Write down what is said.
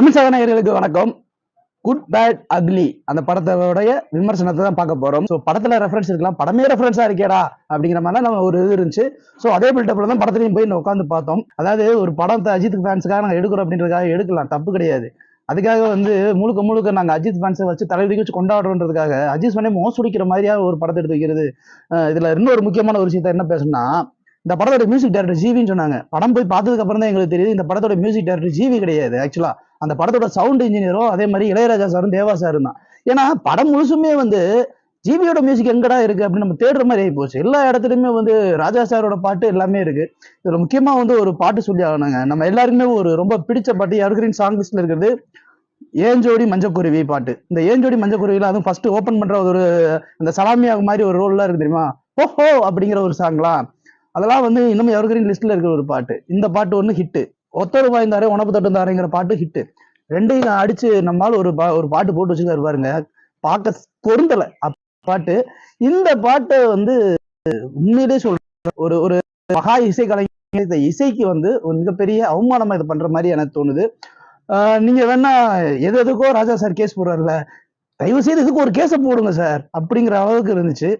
தமிழ் சகநாயகர்களுக்கு வணக்கம். Good bad ugly அந்த படத்தோடைய விமர்சனத்தை தான் பார்க்க போறோம். ஸோ படத்துல ரெஃபரன்ஸ் இருக்கலாம். படமே ரெஃபரன்ஸா இருக்கேடா அப்படிங்கிற மாதிரி நம்ம ஒரு இது இருந்துச்சு. ஸோ அதே பில்டப்ல தான் படத்துலையும் போய் உட்காந்து பார்த்தோம். அதாவது ஒரு படத்தை அஜித் ஃபேன்ஸுக்காக நாங்கள் எடுக்கிறோம் அப்படின்றதுக்காக எடுக்கலாம். தப்பு கிடையாது. அதுக்காக வந்து முழுக்க முழுக்க நாங்கள் அஜித் ஃபேன்ஸை வச்சு தலைவலிக்கு வச்சு கொண்டாடுறோன்றதுக்காக அஜித் ஃபேனே மோசடிக்கிற மாதிரியா ஒரு படத்தை எடுத்து வைக்கிறது. இதில் இன்னொரு முக்கியமான ஒரு விஷயத்த என்ன பேசணும்னா இந்த படத்தோட மியூசிக் டைரக்டர் ஜிவின்னு சொன்னாங்க. படம் போய் பார்த்ததுக்கு அப்புறம் தான் எங்களுக்கு தெரியுது. இந்த படத்தோட மியூசிக் டைரக்டர் ஜிவி கிடையாது ஆக்சுவலாக அந்த படத்தோட சவுண்ட் இன்ஜினியரும் அதே மாதிரி இளையராஜா சாரும் தேவா சாரும் தான். ஏன்னா படம் முழுசுமே வந்து ஜிவியோட மியூசிக் எங்கடா இருக்கு அப்படின்னு நம்ம தேடுற மாதிரி ஆகி போச்சு எல்லா இடத்துலையுமே வந்து ராஜா சாரோட பாட்டு எல்லாமே இருக்கு. இதுல முக்கியமா வந்து ஒரு பாட்டு சொல்லி ஆகணுங்க. நம்ம எல்லாருக்குமே ஒரு ரொம்ப பிடிச்ச பாட்டு எவர்கிரீன் சாங் லிஸ்ட்ல இருக்கிறது ஏஞ்சோடி மஞ்சக்குருவி பாட்டு. இந்த ஏஞ்சோடி மஞ்சக்குருவியில அதுவும் ஃபர்ஸ்ட் ஓபன் பண்ற ஒரு இந்த சலாமியாக மாதிரி ஒரு ரோல்லாம் இருக்கு தெரியுமா? ஓஹோ அப்படிங்கிற ஒரு சாங்லாம் அதெல்லாம் வந்து இன்னும் எவர்கிரீன் லிஸ்ட்ல இருக்கிற ஒரு பாட்டு. இந்த பாட்டு ஒன்று ஹிட்டு ஒத்தர் வாய்ந்தாரே உணவு தட்டுந்தாரேங்கிற பாட்டு ஹிட்டு ரெண்டையும் அடிச்சு நம்மால் ஒரு பா ஒரு பாட்டு போட்டு வச்சுக்காரு பாருங்க. பார்க்க பொருந்தலை. பாட்டு. இந்த பாட்டை வந்து உண்மையிலே சொல்ற ஒரு ஒரு மகா இசை கலைஞர் இந்த இசைக்கு வந்து ஒரு மிகப்பெரிய அவமானமா இது பண்ற மாதிரி எனக்கு தோணுது. நீங்க வேணா எது எதுக்கோ ராஜா சார் கேஸ் போடுறாருல. தயவு செய்து இதுக்கு ஒரு கேஸை போடுங்க சார் அப்படிங்கிற அளவுக்கு இருந்துச்சு.